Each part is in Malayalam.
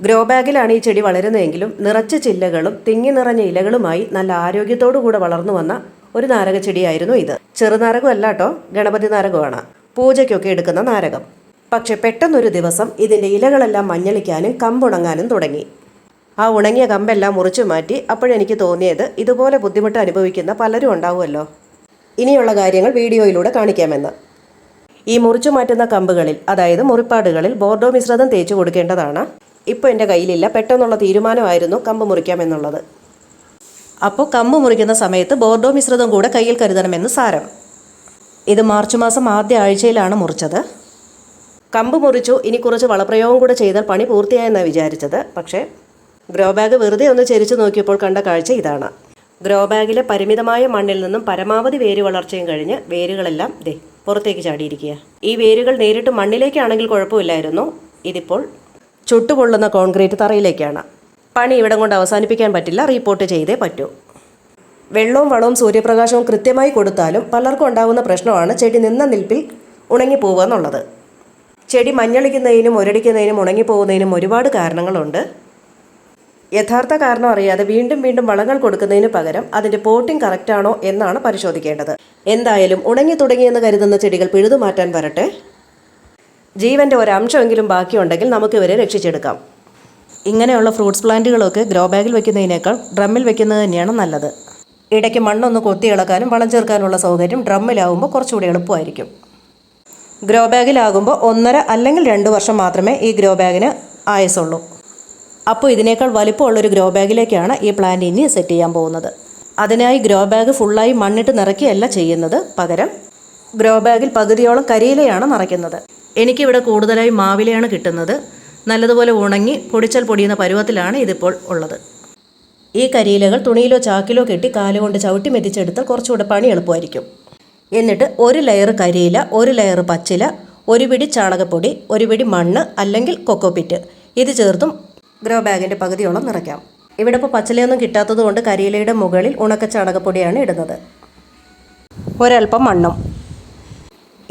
ഗ്രോ ബാഗിലാണ് ഈ ചെടി വളരുന്നതെങ്കിലും നിറച്ച ചില്ലകളും തിങ്ങി നിറഞ്ഞ ഇലകളുമായി നല്ല ആരോഗ്യത്തോടു കൂടെ വളർന്നു വന്ന ഒരു നാരക ചെടിയായിരുന്നു ഇത്. ചെറുനാരകം അല്ല കേട്ടോ ഗണപതി നാരകമാണ്. പൂജയ്ക്കൊക്കെ എടുക്കുന്ന നാരകം. പക്ഷെ പെട്ടെന്നൊരു ദിവസം ഇതിന്റെ ഇലകളെല്ലാം മഞ്ഞളിക്കാനും കമ്പുണങ്ങാനും തുടങ്ങി. ആ ഉണങ്ങിയ കമ്പെല്ലാം മുറിച്ചു മാറ്റി അപ്പോഴെനിക്ക് തോന്നിയത് ഇതുപോലെ ബുദ്ധിമുട്ട് അനുഭവിക്കുന്ന പലരും ഉണ്ടാവുമല്ലോ. ഇനിയുള്ള കാര്യങ്ങൾ വീഡിയോയിലൂടെ കാണിക്കാമെന്ന്. ഈ മുറിച്ചു മാറ്റുന്ന കമ്പുകളിൽ അതായത് മുറിപ്പാടുകളിൽ ബോർഡോ മിശ്രിതം തേച്ചു കൊടുക്കേണ്ടതാണ്. ഇപ്പോൾ എന്റെ കയ്യിലില്ല. പെട്ടെന്നുള്ള തീരുമാനമായിരുന്നു കമ്പ് മുറിക്കാമെന്നുള്ളത് അപ്പോൾ കമ്പ് മുറിക്കുന്ന സമയത്ത് ബോർഡോ മിശ്രിതം കൂടെ കയ്യിൽ കരുതണമെന്ന് സാരം. ഇത് മാർച്ച് മാസം ആദ്യ ആഴ്ചയിലാണ് മുറിച്ചത്. കമ്പ് മുറിച്ചു. ഇനി കുറച്ച് വളപ്രയോഗം കൂടെ ചെയ്താൽ പണി പൂർത്തിയായെന്നാണ് വിചാരിച്ചത്. പക്ഷേ ഗ്രോ ബാഗ് വെറുതെ ഒന്ന് ചെരിച്ചു നോക്കിയപ്പോൾ കണ്ട കാഴ്ച ഇതാണ്. ഗ്രോ ബാഗിലെ പരിമിതമായ മണ്ണിൽ നിന്നും പരമാവധി വേര് വളർച്ചയും കഴിഞ്ഞ് വേരുകളെല്ലാം ദേ പുറത്തേക്ക് ചാടിയിരിക്കുക ഈ വേരുകൾ നേരിട്ട് മണ്ണിലേക്കാണെങ്കിൽ കുഴപ്പമില്ലായിരുന്നു. ഇതിപ്പോൾ ചുട്ടുപൊള്ളുന്ന കോൺക്രീറ്റ് തറയിലേക്കാണ്. പണി ഇവിടം കൊണ്ട് അവസാനിപ്പിക്കാൻ പറ്റില്ല. റിപ്പോർട്ട് ചെയ്തേ പറ്റൂ. വെള്ളവും വളവും സൂര്യപ്രകാശവും കൃത്യമായി കൊടുത്താലും പലർക്കും ഉണ്ടാകുന്ന പ്രശ്നമാണ് ചെടി നിന്ന നിൽപ്പിൽ ഉണങ്ങിപ്പോവുക എന്നുള്ളത്. ചെടി മഞ്ഞളിക്കുന്നതിനും ഒരടിക്കുന്നതിനും ഉണങ്ങിപ്പോകുന്നതിനും ഒരുപാട് കാരണങ്ങളുണ്ട്. യഥാർത്ഥ കാരണം അറിയാതെ വീണ്ടും വീണ്ടും വളങ്ങൾ കൊടുക്കുന്നതിന് പകരം അതിന്റെ പോട്ടിംഗ് കറക്റ്റാണോ എന്നാണ് പരിശോധിക്കേണ്ടത്. എന്തായാലും ഉണങ്ങി തുടങ്ങിയെന്ന് കരുതുന്ന ചെടികൾ പിഴുതുമാറ്റാൻ വരട്ടെ. ജീവന്റെ ഒരംശമെങ്കിലും ബാക്കിയുണ്ടെങ്കിൽ നമുക്ക് ഇവരെ രക്ഷിച്ചെടുക്കാം. ഇങ്ങനെയുള്ള ഫ്രൂട്ട്സ് പ്ലാന്റുകളൊക്കെ ഗ്രോ ബാഗിൽ വെക്കുന്നതിനേക്കാൾ ഡ്രമ്മിൽ വെക്കുന്നത് തന്നെയാണ് നല്ലത്. ഇടയ്ക്ക് മണ്ണൊന്ന് കൊത്തി ഇളക്കാനും വളം ചേർക്കാനുള്ള സൗകര്യം ഡ്രമ്മിലാവുമ്പോൾ കുറച്ചുകൂടി എളുപ്പമായിരിക്കും. ഗ്രോ ബാഗിലാകുമ്പോൾ ഒന്നര അല്ലെങ്കിൽ രണ്ട് വർഷം മാത്രമേ ഈ ഗ്രോ ബാഗിന് ആയസുള്ളൂ അപ്പോൾ ഇതിനേക്കാൾ വലിപ്പമുള്ളൊരു ഗ്രോ ബാഗിലേക്കാണ് ഈ പ്ലാന്റ് ഇനി സെറ്റ് ചെയ്യാൻ പോകുന്നത്. അതിനായി ഗ്രോ ബാഗ് ഫുള്ളായി മണ്ണിട്ട് നിറയ്ക്കുകയല്ല ചെയ്യുന്നത് പകരം ഗ്രോ ബാഗിൽ പകുതിയോളം കരിയിലയാണ് നിറയ്ക്കുന്നത്. എനിക്കിവിടെ കൂടുതലായി മാവിലയാണ് കിട്ടുന്നത്. നല്ലതുപോലെ ഉണങ്ങി പൊടിച്ചൽ പൊടിയുന്ന പരുവത്തിലാണ് ഇതിപ്പോൾ ഉള്ളത്. ഈ കരിയിലകൾ തുണിയിലോ ചാക്കിലോ കെട്ടി കാലുകൊണ്ട് ചവിട്ടി മെതിച്ചെടുത്താൽ കുറച്ചുകൂടെ പണി എളുപ്പമായിരിക്കും. എന്നിട്ട് ഒരു ലെയർ കരിയില ഒരു ലെയർ പച്ചില ഒരു പിടി ചാണകപ്പൊടി ഒരു പിടി മണ്ണ് അല്ലെങ്കിൽ കൊക്കോപിറ്റ് ഇത് ചേർത്തും ഗ്രോ ബാഗിന്റെ പകുതിയോളം നിറയ്ക്കാം. ഇവിടെ ഇപ്പോൾ പച്ചിലയൊന്നും കിട്ടാത്തത് കൊണ്ട് കരിയിലയുടെ മുകളിൽ ഉണക്ക ചാണകപ്പൊടിയാണ് ഇടുന്നത്. ഒരൽപ്പം മണ്ണും.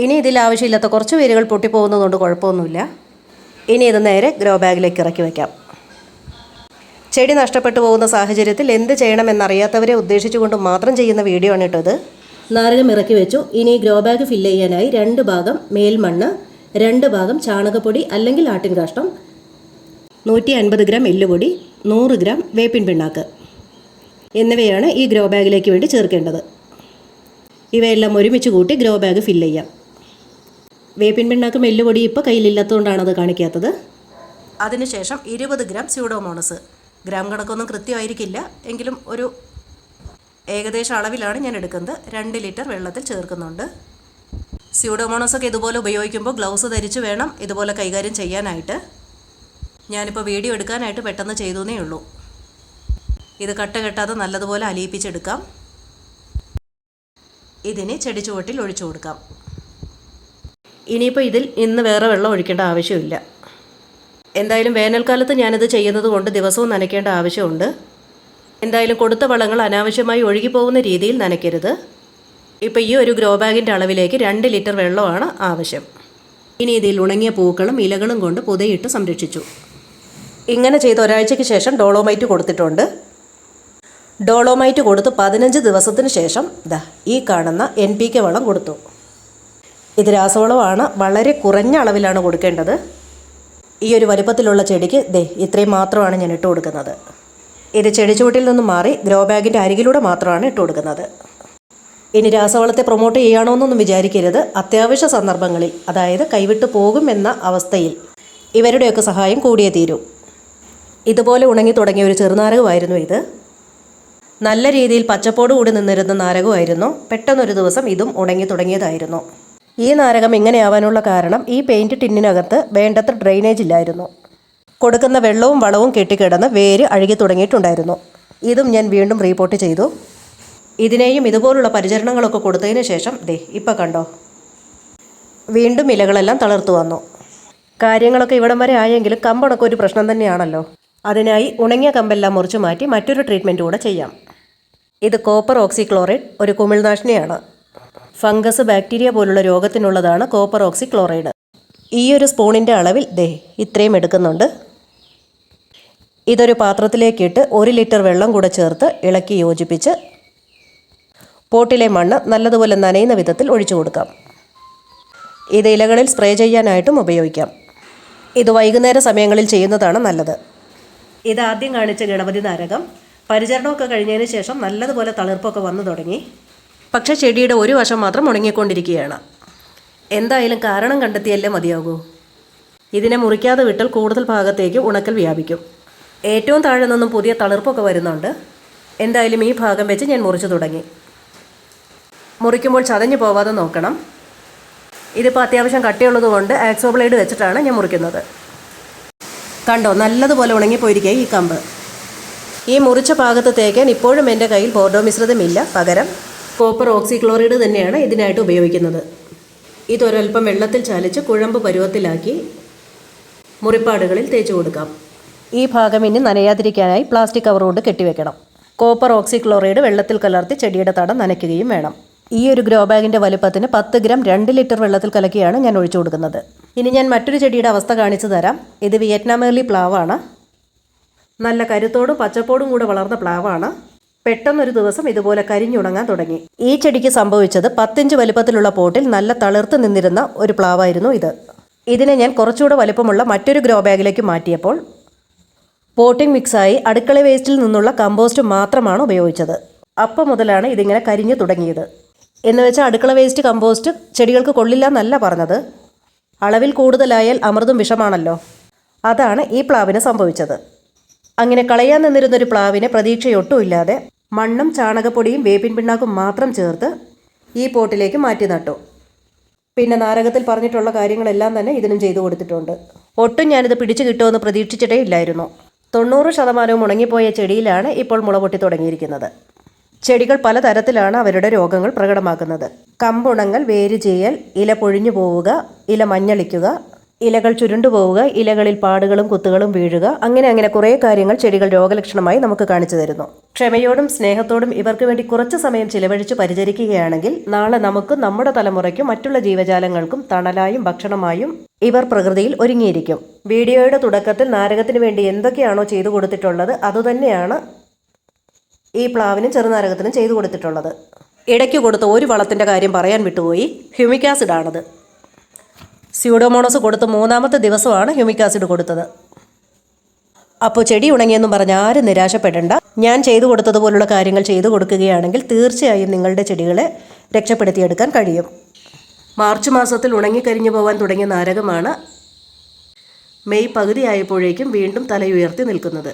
ഇനി ഇതിൽ ആവശ്യമില്ലാത്ത കുറച്ച് വേരുകൾ പൊട്ടിപ്പോകുന്നതുകൊണ്ട് കുഴപ്പമൊന്നുമില്ല. ഇനി ഇത് നേരെ ഗ്രോ ബാഗിലേക്ക് ഇറക്കി വയ്ക്കാം ചെടി നഷ്ടപ്പെട്ടു പോകുന്ന സാഹചര്യത്തിൽ എന്ത് ചെയ്യണമെന്നറിയാത്തവരെ ഉദ്ദേശിച്ചുകൊണ്ട് മാത്രം ചെയ്യുന്ന വീഡിയോ ആണ് കേട്ടോ ഇത്. നാരകം ഇറക്കി വെച്ചു. ഇനി ഗ്രോ ബാഗ് ഫില്ല് ചെയ്യാനായി രണ്ട് ഭാഗം മേൽമണ്ണ് രണ്ട് ഭാഗം ചാണകപ്പൊടി അല്ലെങ്കിൽ ആട്ടിൻ കാഷ്ടം നൂറ്റി അൻപത് ഗ്രാം എല്ലുപൊടി നൂറ് ഗ്രാം വേപ്പിൻ പിണ്ണാക്ക് എന്നിവയാണ് ഈ ഗ്രോ ബാഗിലേക്ക് വേണ്ടി ചേർക്കേണ്ടത്. ഇവയെല്ലാം ഒരുമിച്ച് കൂട്ടി ഗ്രോ ബാഗ് ഫില്ല് ചെയ്യാം. വേപ്പിൻ പിണ്ണാക്ക് മെല്ലുപൊടി ഇപ്പോൾ കയ്യിലില്ലാത്തതുകൊണ്ടാണ് അത് കാണിക്കാത്തത്. അതിനുശേഷം ഇരുപത് ഗ്രാം സ്യൂഡോമോണസ്. ഗ്രാം കണക്കൊന്നും കൃത്യമായിരിക്കില്ല. എങ്കിലും ഒരു ഏകദേശ അളവിലാണ് ഞാൻ എടുക്കുന്നത്. രണ്ട് ലിറ്റർ വെള്ളത്തിൽ ചേർക്കുന്നുണ്ട്. സ്യൂഡോമോണസ് ഒക്കെ ഇതുപോലെ ഉപയോഗിക്കുമ്പോൾ ഗ്ലൗസ് ധരിച്ച് വേണം ഇതുപോലെ കൈകാര്യം ചെയ്യാനായിട്ട്. ഞാനിപ്പോൾ വീഡിയോ എടുക്കാനായിട്ട് പെട്ടെന്ന് ചെയ്തു എന്നേ ഉള്ളൂ. ഇത് കട്ട കെട്ടാതെ നല്ലതുപോലെ അലിയിപ്പിച്ചെടുക്കാം. ഇതിന് ചെടിച്ചുവട്ടിൽ ഒഴിച്ചു കൊടുക്കാം. ഇനിയിപ്പോൾ ഇതിൽ ഇന്ന് വേറെ വെള്ളം ഒഴിക്കേണ്ട ആവശ്യമില്ല. എന്തായാലും വേനൽക്കാലത്ത് ഞാനിത് ചെയ്യുന്നത് കൊണ്ട് ദിവസവും നനയ്ക്കേണ്ട ആവശ്യമുണ്ട്. എന്തായാലും കൊടുത്ത വളങ്ങൾ അനാവശ്യമായി ഒഴുകിപ്പോകുന്ന രീതിയിൽ നനയ്ക്കരുത്. ഇപ്പോൾ ഈ ഒരു ഗ്രോ ബാഗിന്റെ അളവിലേക്ക് രണ്ട് ലിറ്റർ വെള്ളമാണ് ആവശ്യം. ഇനി ഇതിൽ ഉണങ്ങിയ പൂക്കളും ഇലകളും കൊണ്ട് പുതയിട്ട് സംരക്ഷിച്ചു. ഇങ്ങനെ ചെയ്ത് ഒരാഴ്ചയ്ക്ക് ശേഷം ഡോളോമൈറ്റ് കൊടുത്തിട്ടുണ്ട്. ഡോളോമൈറ്റ് കൊടുത്ത് പതിനഞ്ച് ദിവസത്തിന് ശേഷം ദാ ഈ കാണുന്ന എൻ പി കെ വളം കൊടുത്തു. ഇത് രാസവളമാണ്. വളരെ കുറഞ്ഞ അളവിലാണ് കൊടുക്കേണ്ടത്. ഈ ഒരു വലുപ്പത്തിലുള്ള ചെടിക്ക് ദേ ഇത്രയും മാത്രമാണ് ഞാൻ ഇട്ട് കൊടുക്കുന്നത്. ഇത് ചെടിച്ചുവട്ടിൽ നിന്നും മാറി ഗ്രോ ബാഗിന്റെ അരികിലൂടെ മാത്രമാണ് ഇട്ട് കൊടുക്കുന്നത്. ഇനി രാസവളത്തെ പ്രൊമോട്ട് ചെയ്യണോ എന്നൊന്നും വിചാരിക്കരുത്. അത്യാവശ്യ സന്ദർഭങ്ങളിൽ അതായത് കൈവിട്ടു പോകും എന്ന അവസ്ഥയിൽ ഇവരുടെയൊക്കെ സഹായം കൂടിയേ തീരൂ. ഇതുപോലെ ഉണങ്ങി തുടങ്ങിയ ഒരു ചെറുനാരകമായിരുന്നു ഇത്. നല്ല രീതിയിൽ പച്ചപ്പോട് കൂടി നിന്നിരുന്ന നാരകമായിരുന്നു. പെട്ടെന്നൊരു ദിവസം ഇതും ഉണങ്ങി തുടങ്ങിയതായിരുന്നു. ഈ നാരകം ഇങ്ങനെയാവാനുള്ള കാരണം ഈ പെയിന്റ് ടിന്നിനകത്ത് വേണ്ടത്ര ഡ്രെയിനേജ് ഇല്ലായിരുന്നു. കൊടുക്കുന്ന വെള്ളവും വളവും കെട്ടിക്കിടന്ന് വേര് അഴുകി തുടങ്ങിയിട്ടുണ്ടായിരുന്നു. ഇതും ഞാൻ വീണ്ടും റീപോർട്ട് ചെയ്തു. ഇതിനെയും ഇതുപോലുള്ള പരിചരണങ്ങളൊക്കെ കൊടുത്തതിന് ശേഷം ദേ ഇപ്പം കണ്ടോ? വീണ്ടും ഇലകളെല്ലാം തളർത്തു വന്നു. കാര്യങ്ങളൊക്കെ ഇവിടം വരെ ആയെങ്കിലും കമ്പണൊക്കെ ഒരു പ്രശ്നം തന്നെയാണല്ലോ. അതിനായി ഉണങ്ങിയ കമ്പെല്ലാം മുറിച്ച് മാറ്റി മറ്റൊരു ട്രീറ്റ്മെന്റ് കൂടെ ചെയ്യാം. ഇത് കോപ്പർ ഓക്സിക്ലോറൈഡ് ഒരു കുമിൾനാശിനിയാണ്. ഫംഗസ് ബാക്ടീരിയ പോലുള്ള രോഗത്തിനുള്ളതാണ് കോപ്പർ ഓക്സി ക്ലോറൈഡ് ഈ ഒരു സ്പൂണിന്റെ അളവിൽ ദേ ഇത്രയും എടുക്കുന്നുണ്ട്. ഇതൊരു പാത്രത്തിലേക്കിട്ട് ഒരു ലിറ്റർ വെള്ളം കൂടെ ചേർത്ത് ഇളക്കി യോജിപ്പിച്ച് പോട്ടിലെ മണ്ണ് നല്ലതുപോലെ നനയുന്ന വിധത്തിൽ ഒഴിച്ചു കൊടുക്കാം. ഇത് ഇലകളിൽ സ്പ്രേ ചെയ്യാനായിട്ടും ഉപയോഗിക്കാം. ഇത് വൈകുന്നേര സമയങ്ങളിൽ ചെയ്യുന്നതാണ് നല്ലത്. ഇത് ആദ്യം കാണിച്ച ഗണപതി നാരകം. പരിചരണമൊക്കെ കഴിഞ്ഞതിന് ശേഷം നല്ലതുപോലെ തളിർപ്പൊക്കെ വന്നു തുടങ്ങി. പക്ഷേ ചെടിയുടെ ഒരു വശം മാത്രം ഉണങ്ങിക്കൊണ്ടിരിക്കുകയാണ്. എന്തായാലും കാരണം കണ്ടെത്തിയല്ലേ മതിയാകൂ? ഇതിനെ മുറിക്കാതെ വിട്ടാൽ കൂടുതൽ ഭാഗത്തേക്ക് ഉണക്കൽ വ്യാപിക്കും. ഏറ്റവും താഴെ നിന്നും പുതിയ തളിർപ്പൊക്കെ വരുന്നുണ്ട്. എന്തായാലും ഈ ഭാഗം വെച്ച് ഞാൻ മുറിച്ചു തുടങ്ങി. മുറിക്കുമ്പോൾ ചതഞ്ഞു പോവാതെ നോക്കണം. ഇതിപ്പോൾ അത്യാവശ്യം കട്ടിയുള്ളത് കൊണ്ട് ആക്സോ ബ്ലേഡ് വെച്ചിട്ടാണ് ഞാൻ മുറിക്കുന്നത്. കണ്ടോ നല്ലതുപോലെ ഉണങ്ങിപ്പോയിരിക്കുക ഈ കമ്പ്. ഈ മുറിച്ച ഭാഗത്ത് തേക്കാൻ ഇപ്പോഴും എന്റെ കയ്യിൽ ബോർഡോ മിശ്രിതമില്ല. പകരം കോപ്പർ ഓക്സിക്ലോറൈഡ് തന്നെയാണ് ഇതിനായിട്ട് ഉപയോഗിക്കുന്നത്. ഇതൊരൽപ്പം വെള്ളത്തിൽ ചാലിച്ച് കുഴമ്പ് പരുവത്തിലാക്കി മുറിപ്പാടുകളിൽ തേച്ച് കൊടുക്കാം. ഈ ഭാഗം ഇനി നനയാതിരിക്കാനായി പ്ലാസ്റ്റിക് കവർ കൊണ്ട് കെട്ടിവെക്കണം. കോപ്പർ ഓക്സിക്ലോറൈഡ് വെള്ളത്തിൽ കലർത്തി ചെടിയുടെ തടം നനയ്ക്കുകയും വേണം. ഈ ഒരു ഗ്രോ ബാഗിന്റെ വലുപ്പത്തിന് പത്ത് ഗ്രാം രണ്ട് ലിറ്റർ വെള്ളത്തിൽ കലക്കിയാണ് ഞാൻ ഒഴിച്ചു കൊടുക്കുന്നത്. ഇനി ഞാൻ മറ്റൊരു ചെടിയുടെ അവസ്ഥ കാണിച്ചു തരാം. ഇത് വിയറ്റ്നാമേർലി പ്ലാവാണ്. നല്ല കരുത്തോടും പച്ചപ്പോടും കൂടെ വളർന്ന പ്ലാവാണ്. പെട്ടെന്നൊരു ദിവസം ഇതുപോലെ കരിഞ്ഞുണങ്ങാൻ തുടങ്ങി. ഈ ചെടിക്ക് സംഭവിച്ചത് പത്തിഞ്ച് വലുപ്പത്തിലുള്ള പോട്ടിൽ നല്ല തളിർത്ത് നിന്നിരുന്ന ഒരു പ്ലാവായിരുന്നു ഇത്. ഇതിനെ ഞാൻ കുറച്ചുകൂടെ വലുപ്പമുള്ള മറ്റൊരു ഗ്രോ ബാഗിലേക്ക് മാറ്റിയപ്പോൾ പോട്ടിംഗ് മിക്സായി അടുക്കള വേസ്റ്റിൽ നിന്നുള്ള കമ്പോസ്റ്റ് മാത്രമാണ് ഉപയോഗിച്ചത്. അപ്പം മുതലാണ് ഇതിങ്ങനെ കരിഞ്ഞു തുടങ്ങിയത്. എന്ന് വെച്ചാൽ അടുക്കള വേസ്റ്റ് കമ്പോസ്റ്റ് ചെടികൾക്ക് കൊള്ളില്ല എന്നല്ല പറഞ്ഞത്. അളവിൽ കൂടുതലായാൽ അമൃതും വിഷമാണല്ലോ. അതാണ് ഈ പ്ലാവിന് സംഭവിച്ചത്. അങ്ങനെ കളയാൻ നിന്നിരുന്നൊരു പ്ലാവിനെ പ്രതീക്ഷയൊട്ടുമില്ലാതെ മണ്ണും ചാണകപ്പൊടിയും വേപ്പിൻ പിണ്ണാക്കും മാത്രം ചേർത്ത് ഈ പോട്ടിലേക്ക് മാറ്റി നട്ടു. പിന്നെ നാരകത്തിൽ പറഞ്ഞിട്ടുള്ള കാര്യങ്ങളെല്ലാം തന്നെ ഇതിനും ചെയ്തു കൊടുത്തിട്ടുണ്ട്. ഒട്ടും ഞാനിത് പിടിച്ചു കിട്ടുമെന്ന് പ്രതീക്ഷിച്ചിട്ടേ ഇല്ലായിരുന്നു. തൊണ്ണൂറ് ശതമാനവും ഉണങ്ങിപ്പോയ ചെടിയിലാണ് ഇപ്പോൾ മുള പൊട്ടി തുടങ്ങിയിരിക്കുന്നത്. ചെടികൾ പലതരത്തിലാണ് അവരുടെ രോഗങ്ങൾ പ്രകടമാക്കുന്നത്. കമ്പുണങ്ങൾ വേര് ചെയ്യൽ ഇല പൊഴിഞ്ഞു പോവുക ഇല മഞ്ഞളിക്കുക ഇലകൾ ചുരുണ്ടു പോവുക ഇലകളിൽ പാടുകളും കുത്തുകളും വീഴുക അങ്ങനെ അങ്ങനെ കുറേ കാര്യങ്ങൾ ചെടികൾ രോഗലക്ഷണമായി നമുക്ക് കാണിച്ചു തരുന്നു. ക്ഷമയോടും സ്നേഹത്തോടും ഇവർക്ക് വേണ്ടി കുറച്ച് സമയം ചിലവഴിച്ച് പരിചരിക്കുകയാണെങ്കിൽ നാളെ നമുക്ക് നമ്മുടെ തലമുറയ്ക്കും മറ്റുള്ള ജീവജാലങ്ങൾക്കും തണലായും ഭക്ഷണമായും ഇവർ പ്രകൃതിയിൽ ഒരുങ്ങിയിരിക്കും. വീഡിയോയുടെ തുടക്കത്തിൽ നാരകത്തിന് വേണ്ടി എന്തൊക്കെയാണോ ചെയ്തു കൊടുത്തിട്ടുള്ളത് അതുതന്നെയാണ് ഈ പ്ലാവിനും ചെറുനാരകത്തിനും ചെയ്തു കൊടുത്തിട്ടുള്ളത്. ഇടയ്ക്ക് കൊടുത്ത ഒരു വളത്തിന്റെ കാര്യം പറയാൻ വിട്ടുപോയി. ഹ്യൂമിക് ആസിഡാണത് സ്യൂഡോമോണോസ് കൊടുത്ത് മൂന്നാമത്തെ ദിവസമാണ് ഹ്യൂമിക് ആസിഡ് കൊടുത്തത്. അപ്പോൾ ചെടി ഉണങ്ങിയെന്നും പറഞ്ഞ് ആരും നിരാശപ്പെടേണ്ട. ഞാൻ ചെയ്തു കൊടുത്തതുപോലുള്ള കാര്യങ്ങൾ ചെയ്തു കൊടുക്കുകയാണെങ്കിൽ തീർച്ചയായും നിങ്ങളുടെ ചെടികളെ രക്ഷപ്പെടുത്തിയെടുക്കാൻ കഴിയും. മാർച്ച് മാസത്തിൽ ഉണങ്ങിക്കരിഞ്ഞു പോകാൻ തുടങ്ങിയ നാരകമാണ് മെയ് പകുതിയായപ്പോഴേക്കും വീണ്ടും തലയുയർത്തി നിൽക്കുന്നത്.